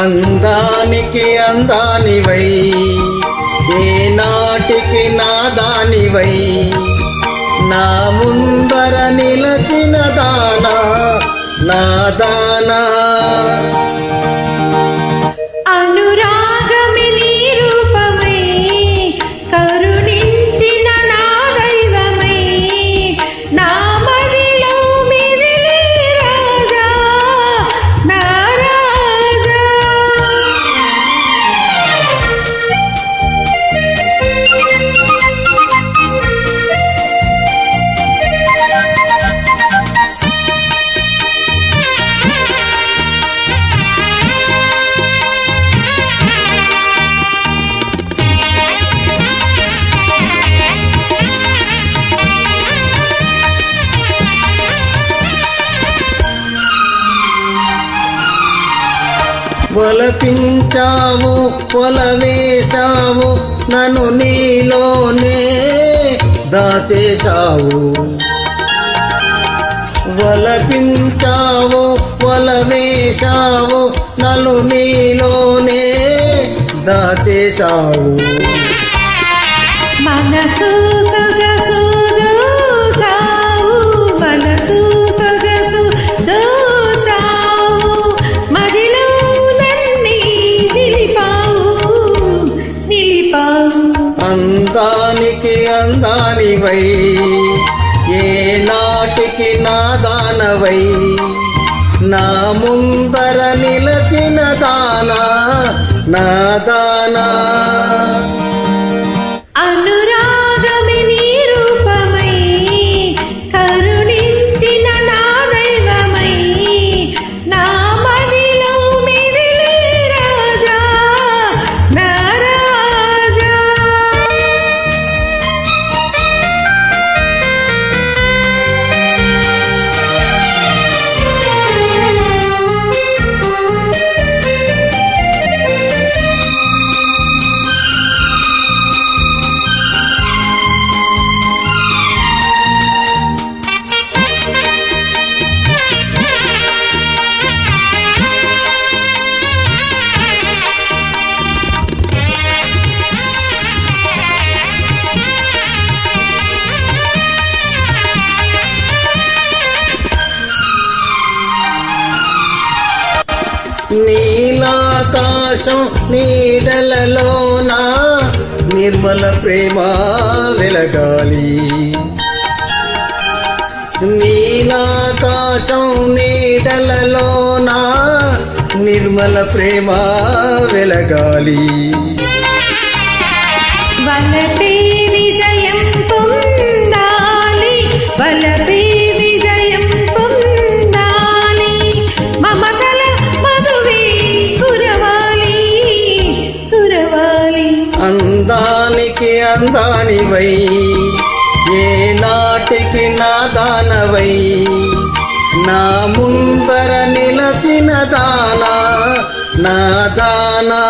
అందానికి అందానివై ఏ నాటికి నాదానివై నా ముందర నిలచిన దానా నా దానా. పొలపించావు పొలవేశావు నన్ను నీలోనే దాచేశావు. వలపించావు వలవేశావు నలు నీలోనే దాచేశావు. అందానికి అందానివై ఏ నాటికి నా దానవై. నా ముందర నిలచిన దానా నా దానా. నీలాకాశం నీడలలోన నిర్మల ప్రేమ వెలగాలి. నీలాకాశం నీడలలోన నిర్మల ప్రేమ వెలగాలి. అందానివై ఏ నాటికి నా దానవై? నా ముందర నిలచిన దానా నా దానా.